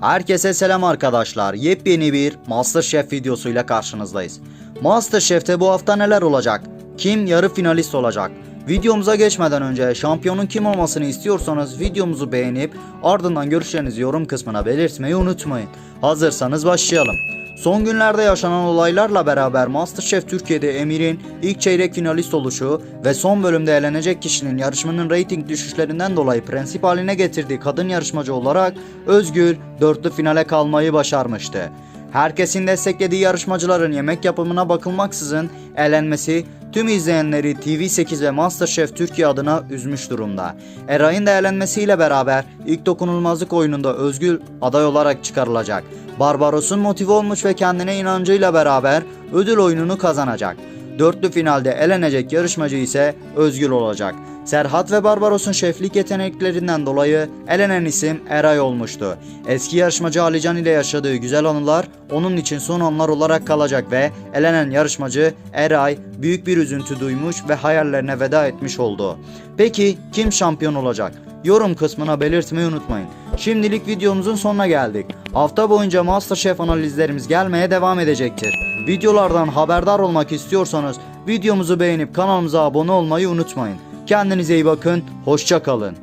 Herkese selam arkadaşlar. Yepyeni bir MasterChef videosuyla karşınızdayız. MasterChef'te bu hafta neler olacak? Kim yarı finalist olacak? Videomuza geçmeden önce şampiyonun kim olmasını istiyorsanız videomuzu beğenip ardından görüşlerinizi yorum kısmına belirtmeyi unutmayın. Hazırsanız başlayalım. Son günlerde yaşanan olaylarla beraber MasterChef Türkiye'de Emir'in ilk çeyrek finalist oluşu ve son bölümde elenecek kişinin yarışmanın reyting düşüşlerinden dolayı prensip haline getirdiği kadın yarışmacı olarak Özgül dörtlü finale kalmayı başarmıştı. Herkesin desteklediği yarışmacıların yemek yapımına bakılmaksızın elenmesi tüm izleyenleri TV8 ve MasterChef Türkiye adına üzmüş durumda. Eray'ın da elenmesiyle beraber ilk dokunulmazlık oyununda Özgül aday olarak çıkarılacak. Barbaros'un motive olmuş ve kendine inancıyla beraber ödül oyununu kazanacak. Dörtlü finalde elenecek yarışmacı ise Özgül olacak. Serhat ve Barbaros'un şeflik yeteneklerinden dolayı elenen isim Eray olmuştu. Eski yarışmacı Alican ile yaşadığı güzel anılar onun için son anlar olarak kalacak ve elenen yarışmacı Eray büyük bir üzüntü duymuş ve hayallerine veda etmiş oldu. Peki kim şampiyon olacak? Yorum kısmına belirtmeyi unutmayın. Şimdilik videomuzun sonuna geldik. Hafta boyunca MasterChef analizlerimiz gelmeye devam edecektir. Videolardan haberdar olmak istiyorsanız videomuzu beğenip kanalımıza abone olmayı unutmayın. Kendinize iyi bakın, hoşça kalın.